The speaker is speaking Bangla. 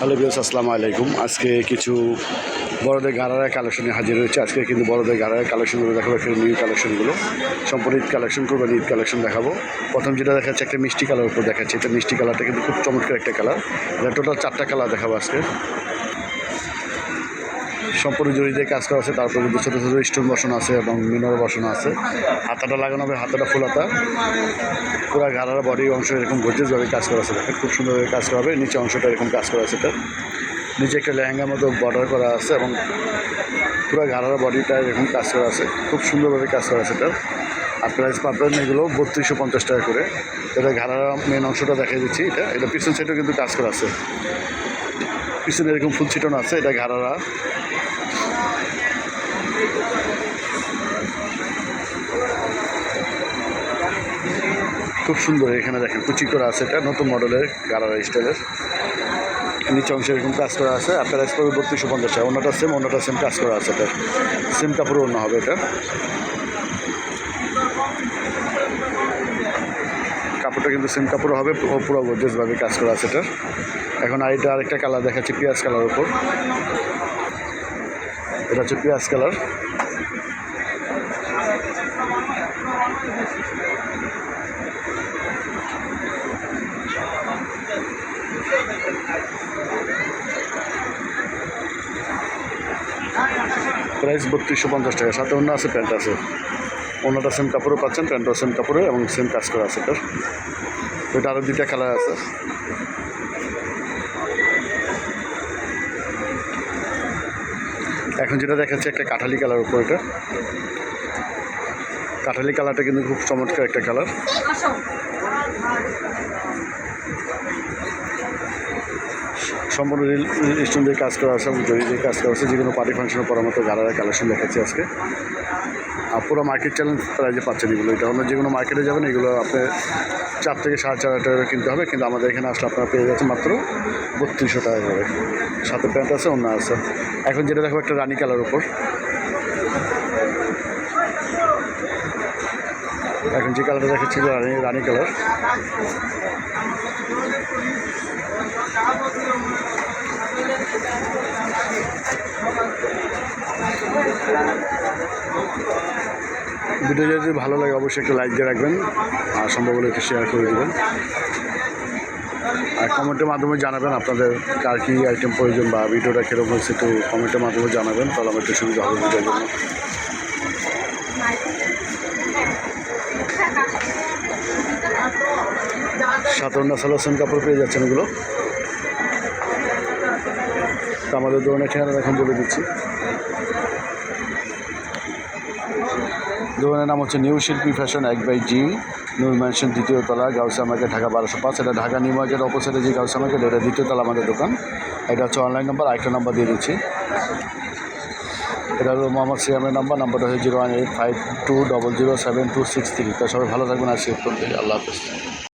হ্যালো বিয়স আসসালামু আলাইকুম। আজকে কিছু বড়দের গাড়ারায় কালেকশনে হাজির হয়েছে। আজকে কিন্তু বড়দের গাড়ারায় কালেকশনগুলো দেখাবো একটা নিউ কালেকশনগুলো সম্পূর্ণ ঈদ কালেকশন করব ঈদ কালেকশন দেখাবো। প্রথম যেটা দেখাচ্ছে, একটা মিষ্টি কালার উপর দেখাচ্ছে। এটা মিষ্টি কালারটা কিন্তু খুব চমৎকার একটা কালার এটা টোটাল চারটা কালার দেখাবো আজকে। সম্পূর্ণ জড়ি দিয়ে কাজ করা আছে তারপর কিন্তু ছোটো ছোটো স্টোন বসানো আছে এবং মিনার বসানো আছে। হাতাটা লাগানো হবে হাতাটা ফুল হাতা। পুরো ঘাড়ার বডি অংশ এরকম গর্জেসভাবে কাজ করা আছে। খুব সুন্দরভাবে কাজ করা হবে। নিচে অংশটা এরকম কাজ করা আছে এটা। নিচে একটা লেহেঙ্গার মতো বর্ডার করা আছে এবং পুরো ঘাড়ার বডিটা এরকম কাজ করা আছে। খুব সুন্দরভাবে কাজ করা আছে এটা। আর প্রাইস পাবেন এগুলো বত্রিশশো পঞ্চাশ টাকা করে। এটা ঘাড়ার মেন অংশটা দেখিয়ে দিচ্ছি এটা। এটা পিছন সাইডেও কিন্তু কাজ করা আছে। পিছনে এরকম ফুল ছিটানো আছে, এটা ঘাড়ারা খুব সুন্দর এখানে দেখেন, কুচি করা আছে এটা, নতুন মডেলের গাড়ারা স্টাইলের নিচে অংশে এরকম কাজ করা আছে, আর প্রাইস পড়বে বত্রিশশো পঞ্চাশ টাকা। অন্যটা সেম অন্যটা সেম কাজ করা আছে এটা। সেম কাপড়ও অন্য হবে এটা। কাপড়টা কিন্তু সেম কাপড় হবে পুরো গর্জেসভাবে কাজ করা আছে এটা। এখন আর এটা আরেকটা কালার দেখাচ্ছি, পেঁয়াজ কালার ওপর এটা হচ্ছে পেঁয়াজ কালার প্রাইস বত্রিশশো পঞ্চাশ টাকা। সাথে অন্য আছে প্যান্ট আছে। অন্যটা সেম কাপড়ও পাচ্ছেন, প্যান্টও সেম কাপড়ে এবং সেম কাজ করা আছে এটার। ওইটা আরও দুইটা কালার আছে। এখন যেটা দেখাচ্ছে একটা কাঠালি কালার উপর এটা। কাঠালি কালারটা কিন্তু খুব চমৎকার একটা কালার। সম্পূর্ণ রিল স্টোন দিয়ে কাজ করা আছে এবং দিয়ে কাজ করা আছে, যে কোনো পার্টি ফাংশনে পরার মতো গালার কালেকশন দেখাচ্ছি আজকে। আর পুরো মার্কেট চ্যালেঞ্জ প্রাইজে পাচ্ছেন এগুলো। এটা অন্য যে কোনো মার্কেটে যাবেন, এগুলো আপনি চার থেকে সাড়ে চার হাজার টাকা কিনতে হবে, কিন্তু আমাদের এখানে আসলে আপনারা পেয়ে যাচ্ছেন মাত্র বত্রিশশো টাকা করে। সাথে প্যান্ট আছে, অন্য আছে। এখন যেটা দেখো একটা রানি কালার উপর। এখন যে কালারটা দেখাচ্ছি রানী রানী কালার। ভিডিও যদি ভালো লাগে, অবশ্যই একটা লাইক দিয়ে রাখবেন আর সম্ভব হলে একটু শেয়ার করে দেবেন। আর কমেন্টের মাধ্যমে জানাবেন আপনাদের কার কী আইটেম প্রয়োজন বা ভিডিওটা কীরকম হচ্ছে, একটু কমেন্টের মাধ্যমে জানাবেন, তাহলে আমার একটু সুবিধা হবে ভিডিওর জন্য। সাতান্ন সালোসন কাপড় পেয়ে যাচ্ছেন এগুলো। তো আমাদের দোকানের ঠিকানা এখন বলে দিচ্ছি। দোকানের নাম হচ্ছে নিউ শিল্পী ফ্যাশন এক বাই জি নিউ ম্যানশন দ্বিতীয় তলা গাউসা মার্কেট, ঢাকা বারোশো পাঁচ। এটা ঢাকা নিউ মার্কেট অপোজিটে যে গাউসা মার্কেট, এটা দ্বিতীয় তলা আমাদের দোকান। এটা হচ্ছে অনলাইন নাম্বার, আরেকটা নাম্বার দিয়ে দিচ্ছি। এটা হলো মোহাম্মদ সিয়ামের নাম্বার, নাম্বারটা হচ্ছে zero one eight five two double zero seven two six three. তা সবাই ভালো থাকবেন, আর সেভ করতে আল্লাহ হাফেজ।